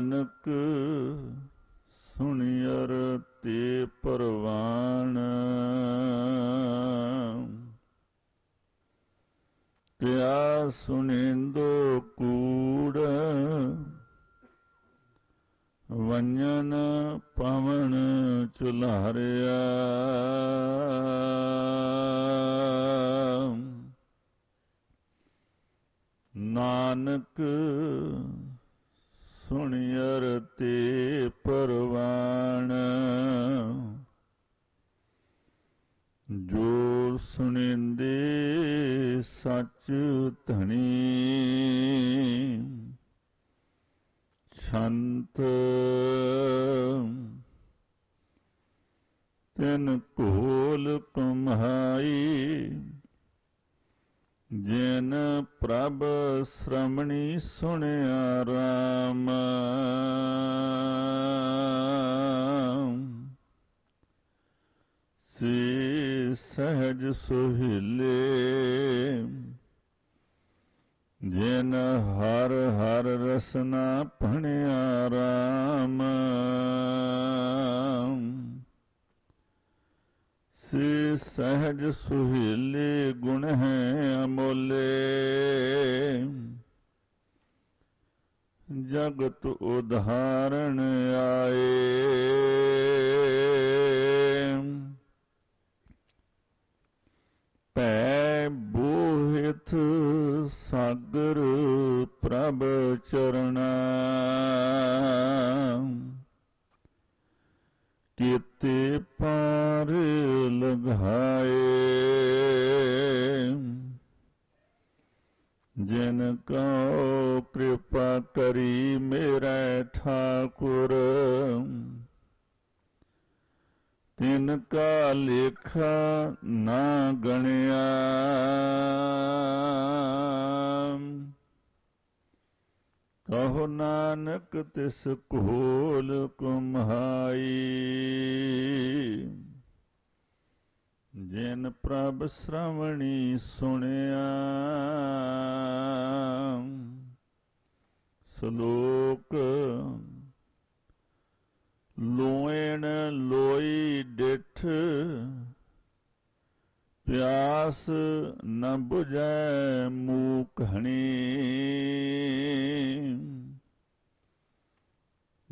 ਨਾਨਕ ਸੁਣਿਅਰ ਤੇ ਪਰਵਾਨ। ਕਿਆ ਸੁਨਿੰਦੋ ਕੂੜ ਵੰਜਨ ਪਵਨ ਚੁਲਾਰਿਆ। ਨਾਨਕ ਸੁਣਿਅਰ ਤੇ ਪਰਵਾਣ। ਜੋ ਸੁਣਿੰਦੇ ਸੱਚ ਧਣੀ ਛੰਤ ਤਿਨ ਕੋਲ ਕਮਾਈ। ਜਿਨ ਪ੍ਰਭ ਸ਼ਰਮਣੀ ਸੁਣਿਆ ਰਾਮ। ਸੇ ਸਹਜ ਸੁਹਿਲੇ ਜਿਨ ਹਰ ਹਰ ਰਸਨਾ ਭਣਿਆ ਰਾਮ। से सहज सुहेले गुण हैं अमोले। जगत उदाहरण आए। पै बोहित सागर प्रभ चरण को कृपा करी मेरे ठाकुर। तिनका लेखा ना गणया। कहो नानक तिस कोल कुम्हाई। ਜਿਨ ਪ੍ਰਭ ਸ਼੍ਰਵਣੀ ਸੁਣਿਆ। ਸ਼ਲੋਕ, ਲੋਇਣ ਲੋਈ ਡਿਠ, ਪਿਆਸ ਨ 부ਜੈ ਮੂਕ ਹਣੀ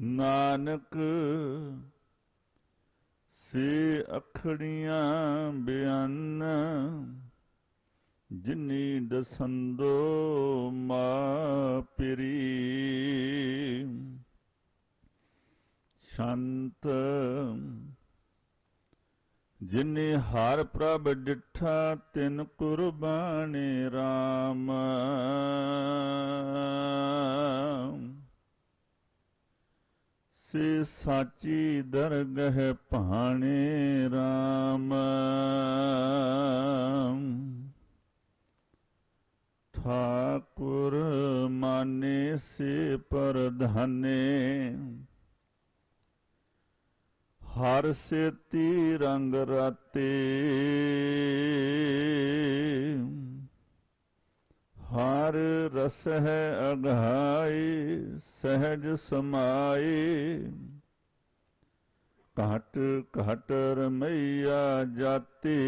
ਨਾਨਕ ਸੇ ਅਖੜੀਆਂ ਬਿਆਨ ਜਿਨੀ ਦਸੰਦੋ ਮਾਪਰੀ ਸ਼ੰਤ ਜਿਨੇ ਹਰ ਪ੍ਰਭ ਡਿਠਾ ਤਿਨ ਕੁਰਬਾਨੇ RAM साची दरगह पहाने राम। ठाकुर माने से पर धने। हर से ती रंग राते। हार रस है अगहाई सहज समाई। काट काटर मैया जाती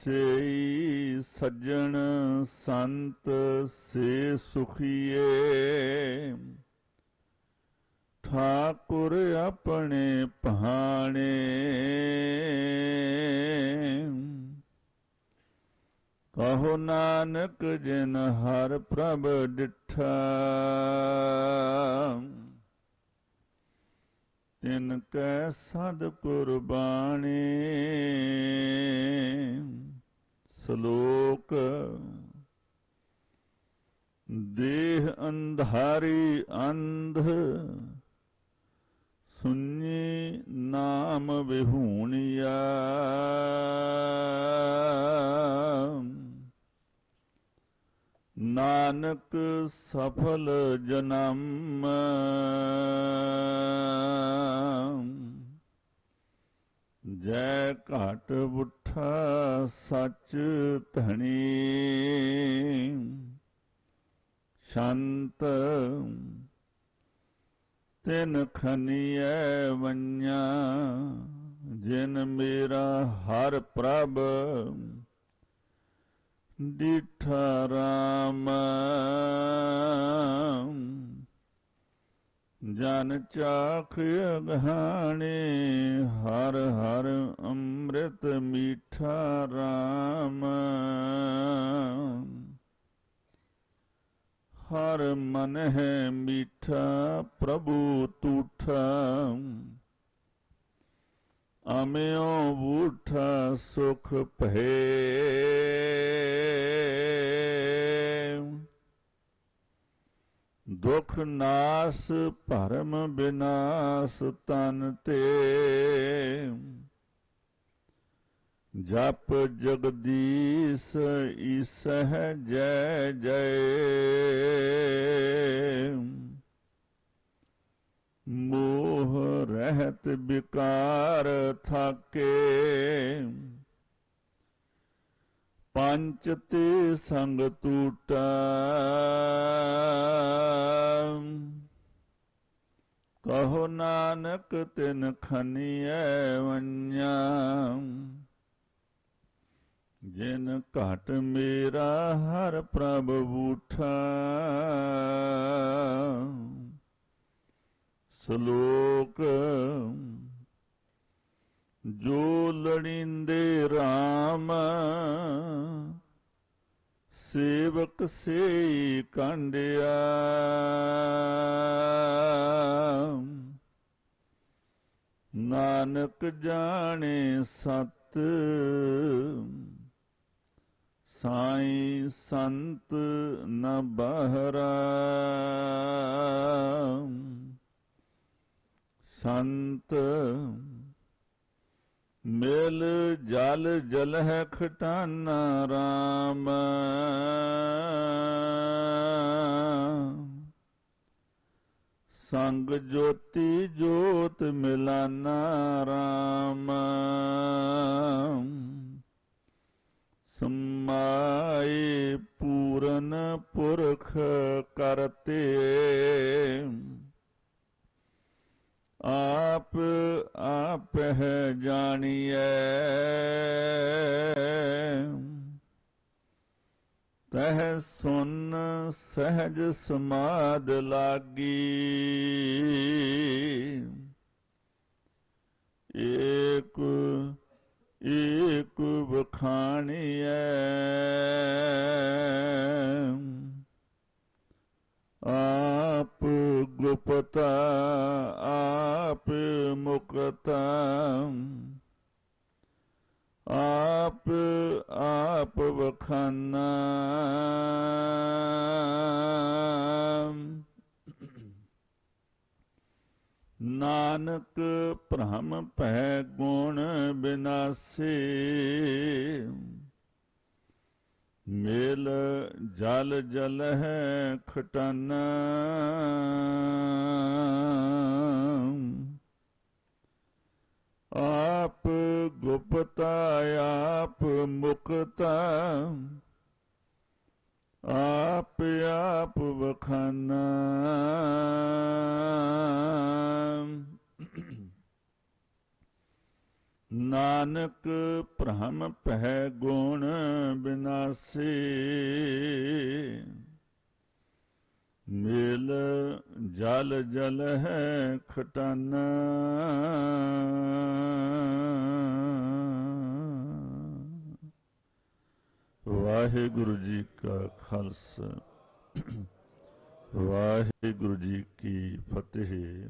से सज्जन संत से सुखिए। ठाकुर अपने पहाणे ਕਹੋ ਨਾਨਕ ਜਿਨ ਹਰ ਪ੍ਰਭ ਡਿਠਾ ਤਿਨ ਕੈ ਸਦ ਕੁਰਬਾਨੀ ਸ਼ਲੋਕ ਦੇਹ ਅੰਧਾਰੀ ਅੰਧ ਸੁਣੀ ਨਾਮ ਵਿਹੂਣਿਆ ਨਾਨਕ ਸਫਲ ਜਨਮ। ਜੈ ਘਟ ਬੁੱਠਾ ਸੱਚ ਧਣੀ। ਸ਼ੰਤ ਤਿਨ ਖਨੀਐ ਵੰਨਿਆ। ਜਿਨ ਮੇਰਾ ਹਰ ਪ੍ਰਭ डिठ राम जन चाख घाणे हर हर अमृत मीठा राम। हर मन है मीठा, प्रभु तूठा अम्यो बूठ सुख पहे दुख नास परम विनाश तन ते जप जगदीश ईसह जय जय मोह रहत विकार थके। पंचते संग टूट कहो नानक तिन खनिय वन्या। जिन घट मेरा हर प्रभ उठा। ਸ਼ਲੋਕ। ਜੋ ਲੜਿੰਦੇ RAM ਸੇਵਕ ਸੇ ਕੰਡਿਆ। ਨਾਨਕ ਜਾਣੇ ਸਤ ਸਾਈ ਸੰਤ ਨ ਬਹਰਾ। संत, मेल जाल जल है खटाना राम। संग ज्योति ज्योत मिलाना राम। समाए पूरन पुरख करते। आप आप है जानिए। तह सुन सहज समाद लागी। एक एक बखानी ਆਪ ਵਖਾਨਾ ਨਾਨਕ ਭ੍ਰਮ ਭੈ ਗੁਣ ਬਿਨਾਸੇ ਮੇਲ ਜਲ ਜਲ ਹੈ ਖਟਾਨਾ। ਆਪ ਗੁਪਤਾ ਆਪ ਮੁਕਤਾ। ਆਪ ਆਪ ਵਖਾਨਾ। ਨਾਨਕ ਭ੍ਰਮ ਪਹਿ ਜਲ ਜਲ ਹੈ ਖਟਾਨਾ। ਵਾਹਿਗੁਰੂ ਜੀ ਕਾ ਖਾਲਸਾ। ਵਾਹਿਗੁਰੂ ਜੀ ਕੀ ਫਤਿਹ।